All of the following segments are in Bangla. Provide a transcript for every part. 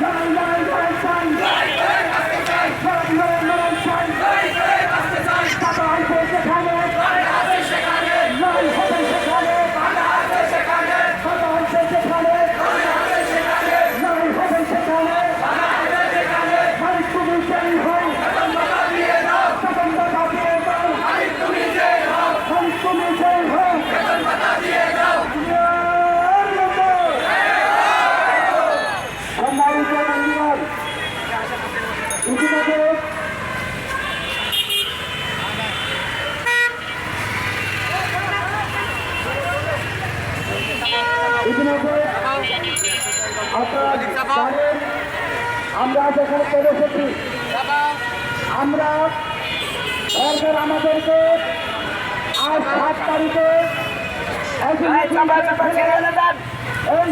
Carolina! আমরা যেখানে আমরা সরকার আমাদেরকে আজ সাত তারিখে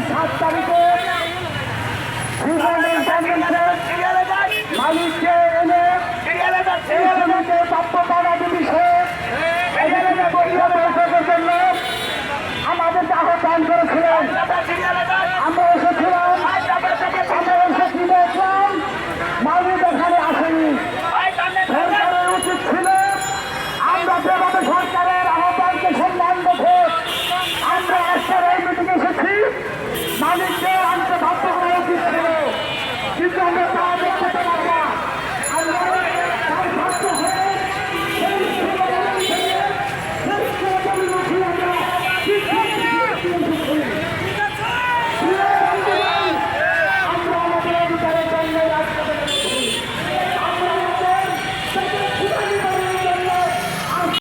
সাত তারিখে মালিককে এনে প্রাপ্য টাকা বিষয়ে জন্য আমাদেরকে দান করেছিলেন আমরা এসেছিলাম। আমরা এসে কি দেখলাম মালবিদ এখানে আসেনি। সরকারের উচিত ছিল আমরা যেভাবে সরকারের আহ্বানকে সম্মান দেখে আমরা আজকের এই মিটিংয়ে এসেছি। মালিককে